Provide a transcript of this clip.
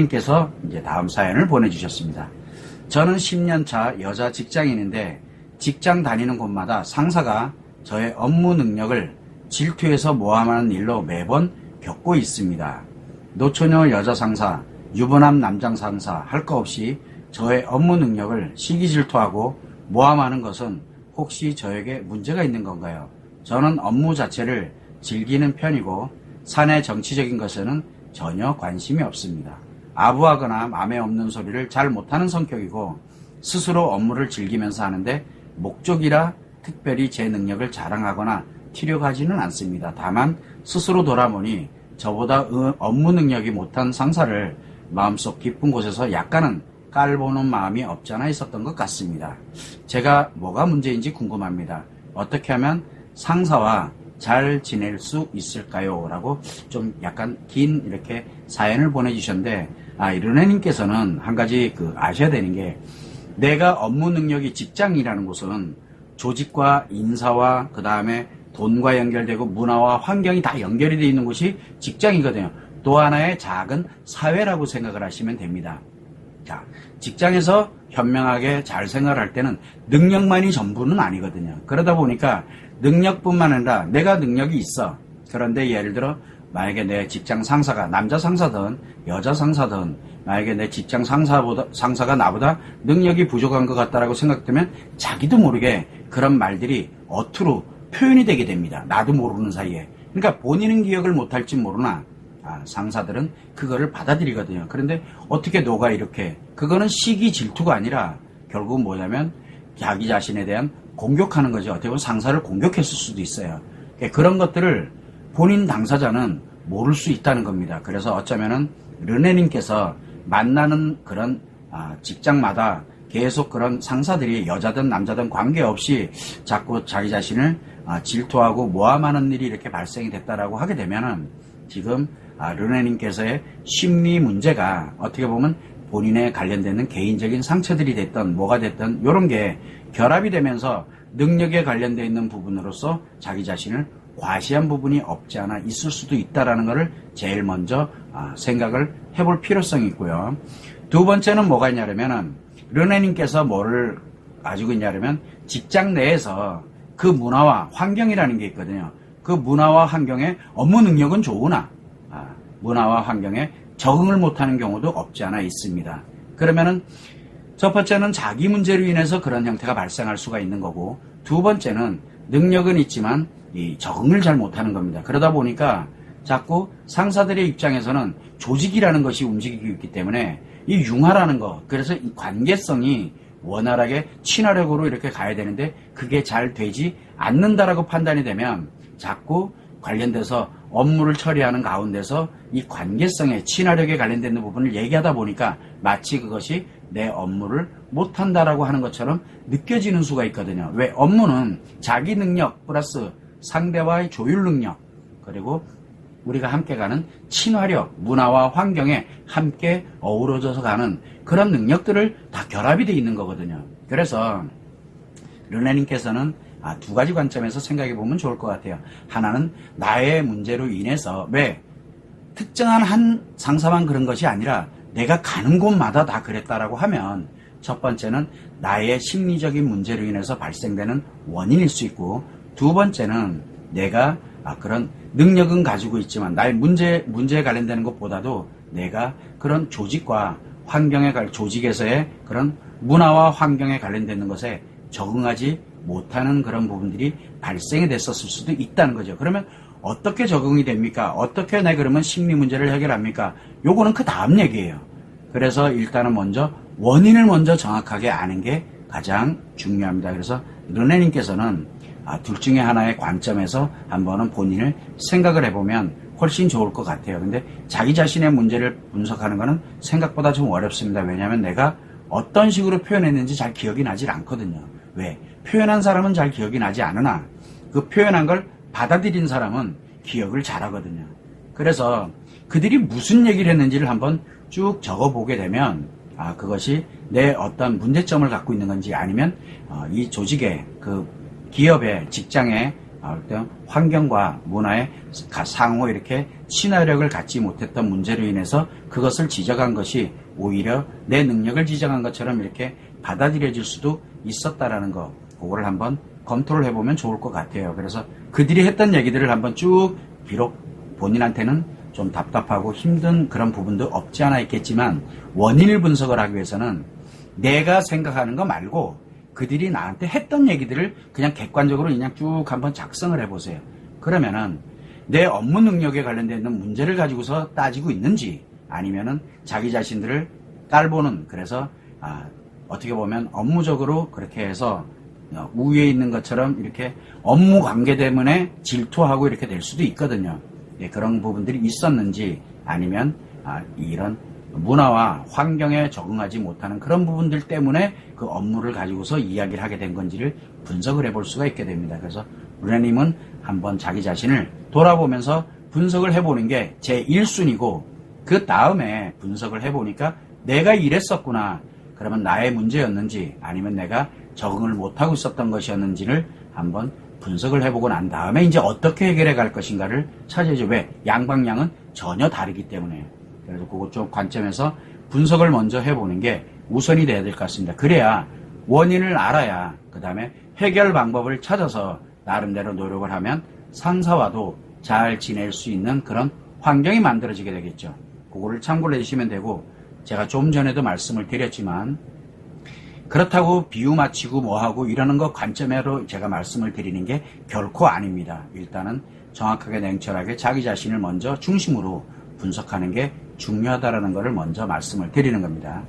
르네님께서 이제 다음 사연을 보내주셨습니다. 저는 10년 차 여자 직장인인데 직장 다니는 곳마다 상사가 저의 업무 능력을 질투해서 모함하는 일로 매번 겪고 있습니다. 노처녀 여자 상사, 유부남 남장 상사 할거 없이 저의 업무 능력을 시기 질투하고 모함하는 것은 혹시 저에게 문제가 있는 건가요? 저는 업무 자체를 즐기는 편이고 사내 정치적인 것에는 전혀 관심이 없습니다. 아부하거나 마음에 없는 소리를 잘 못하는 성격이고 스스로 업무를 즐기면서 하는데 목적이라 특별히 제 능력을 자랑하거나 튀려가지는 않습니다. 다만 스스로 돌아보니 저보다 의- 업무 능력이 못한 상사를 마음속 깊은 곳에서 약간은 깔보는 마음이 없잖아 있었던 것 같습니다. 제가 뭐가 문제인지 궁금합니다. 어떻게 하면 상사와 잘 지낼 수 있을까요? 라고 좀 약간 긴 이렇게 사연을 보내주셨는데, 아, 이르네님께서는 한 가지 그 아셔야 되는 게, 내가 업무 능력이 직장이라는 곳은 조직과 인사와 그 다음에 돈과 연결되고 문화와 환경이 다 연결이 되어 있는 곳이 직장이거든요. 또 하나의 작은 사회라고 생각을 하시면 됩니다. 자, 직장에서 현명하게 잘 생활할 때는 능력만이 전부는 아니거든요. 그러다 보니까 능력뿐만 아니라 내가 능력이 있어. 그런데 예를 들어 만약에 내 직장 상사가 남자 상사든 여자 상사든 만약에 내 직장 상사보다 상사가 나보다 능력이 부족한 것 같다라고 생각되면 자기도 모르게 그런 말들이 어투로 표현이 되게 됩니다. 나도 모르는 사이에. 그러니까 본인은 기억을 못할지 모르나 아, 상사들은 그거를 받아들이거든요. 그런데 어떻게 너가 이렇게 그거는 시기 질투가 아니라 결국은 뭐냐면 자기 자신에 대한 공격하는 거죠. 어떻게 보면 상사를 공격했을 수도 있어요. 예, 그런 것들을 본인 당사자는 모를 수 있다는 겁니다. 그래서 어쩌면은 르네님께서 만나는 그런 아, 직장마다 계속 그런 상사들이 여자든 남자든 관계없이 자꾸 자기 자신을 아, 질투하고 모함하는 일이 이렇게 발생이 됐다라고 하게 되면은 지금 아, 르네님께서의 심리 문제가 어떻게 보면 본인에 관련되는 개인적인 상처들이 됐던 뭐가 됐던 이런 게 결합이 되면서 능력에 관련되어 있는 부분으로서 자기 자신을 과시한 부분이 없지 않아 있을 수도 있다라는 것을 제일 먼저 아, 생각을 해볼 필요성이 있고요. 두 번째는 뭐가 있냐면은 르네님께서 뭐를 가지고 있냐면 직장 내에서 그 문화와 환경이라는 게 있거든요. 그 문화와 환경에 업무 능력은 좋으나 아, 문화와 환경에 적응을 못하는 경우도 없지 않아 있습니다. 그러면은 첫 번째는 자기 문제로 인해서 그런 형태가 발생할 수가 있는 거고 두 번째는 능력은 있지만 이 적응을 잘 못하는 겁니다. 그러다 보니까 자꾸 상사들의 입장에서는 조직이라는 것이 움직이고 있기 때문에 이 융화라는 거 그래서 이 관계성이 원활하게 친화력으로 이렇게 가야 되는데 그게 잘 되지 않는다라고 판단이 되면 자꾸 관련돼서 업무를 처리하는 가운데서 이 관계성에 친화력에 관련된 부분을 얘기하다 보니까 마치 그것이 내 업무를 못한다라고 하는 것처럼 느껴지는 수가 있거든요. 왜 업무는 자기 능력 플러스 상대와의 조율 능력 그리고 우리가 함께 가는 친화력, 문화와 환경에 함께 어우러져서 가는 그런 능력들을 다 결합이 돼 있는 거거든요. 그래서 르네님께서는 아, 두 가지 관점에서 생각해 보면 좋을 것 같아요. 하나는 나의 문제로 인해서 왜 특정한 한 상사만 그런 것이 아니라 내가 가는 곳마다 다 그랬다라고 하면 첫 번째는 나의 심리적인 문제로 인해서 발생되는 원인일 수 있고 두 번째는 내가 아, 그런 능력은 가지고 있지만 나의 문제 문제에 관련되는 것보다도 내가 그런 조직과 환경에 관 조직에서의 그런 문화와 환경에 관련되는 것에 적응하지 못하는 그런 부분들이 발생이 됐었을 수도 있다는 거죠. 그러면 어떻게 적응이 됩니까? 어떻게 내 그러면 심리 문제를 해결합니까? 요거는 그 다음 얘기예요. 그래서 일단은 먼저 원인을 먼저 정확하게 아는 게 가장 중요합니다. 그래서 르네님께서는 아, 둘 중에 하나의 관점에서 한번은 본인을 생각을 해보면 훨씬 좋을 것 같아요. 근데 자기 자신의 문제를 분석하는 거는 생각보다 좀 어렵습니다. 왜냐하면 내가 어떤 식으로 표현했는지 잘 기억이 나질 않거든요. 왜? 표현한 사람은 잘 기억이 나지 않으나 그 표현한 걸 받아들인 사람은 기억을 잘 하거든요. 그래서 그들이 무슨 얘기를 했는지를 한번 쭉 적어보게 되면 아 그것이 내 어떤 문제점을 갖고 있는 건지 아니면 어, 이 조직의 그 기업의 직장의 아, 어떤 환경과 문화의 가- 상호 이렇게 친화력을 갖지 못했던 문제로 인해서 그것을 지적한 것이 오히려 내 능력을 지적한 것처럼 이렇게 받아들여질 수도 있었다라는 거, 그거를 한번 검토를 해보면 좋을 것 같아요. 그래서 그들이 했던 얘기들을 한번 쭉 비록 본인한테는 좀 답답하고 힘든 그런 부분도 없지 않아 있겠지만 원인을 분석을 하기 위해서는 내가 생각하는 거 말고 그들이 나한테 했던 얘기들을 그냥 객관적으로 그냥 쭉 한번 작성을 해보세요. 그러면은 내 업무 능력에 관련된 문제를 가지고서 따지고 있는지 아니면은 자기 자신들을 깔보는 그래서 아, 어떻게 보면 업무적으로 그렇게 해서 어, 우위에 있는 것처럼 이렇게 업무 관계 때문에 질투하고 이렇게 될 수도 있거든요. 예, 그런 부분들이 있었는지 아니면 아, 이런 문화와 환경에 적응하지 못하는 그런 부분들 때문에 그 업무를 가지고서 이야기를 하게 된 건지를 분석을 해볼 수가 있게 됩니다. 그래서 루네님은 한번 자기 자신을 돌아보면서 분석을 해보는 게 제 1순위고 그 다음에 분석을 해보니까 내가 이랬었구나. 그러면 나의 문제였는지 아니면 내가 적응을 못하고 있었던 것이었는지를 한번 분석을 해보고 난 다음에 이제 어떻게 해결해 갈 것인가를 찾아야죠. 왜? 양방향은 전혀 다르기 때문에. 그래서 그것 좀 관점에서 분석을 먼저 해보는 게 우선이 돼야 될 것 같습니다. 그래야 원인을 알아야 그 다음에 해결 방법을 찾아서 나름대로 노력을 하면 상사와도 잘 지낼 수 있는 그런 환경이 만들어지게 되겠죠. 그거를 참고를 해주시면 되고 제가 좀 전에도 말씀을 드렸지만 그렇다고 비유 맞히고 뭐하고 이러는 거 관점으로 제가 말씀을 드리는 게 결코 아닙니다. 일단은 정확하게 냉철하게 자기 자신을 먼저 중심으로 분석하는 게 중요하다라는 것을 먼저 말씀을 드리는 겁니다.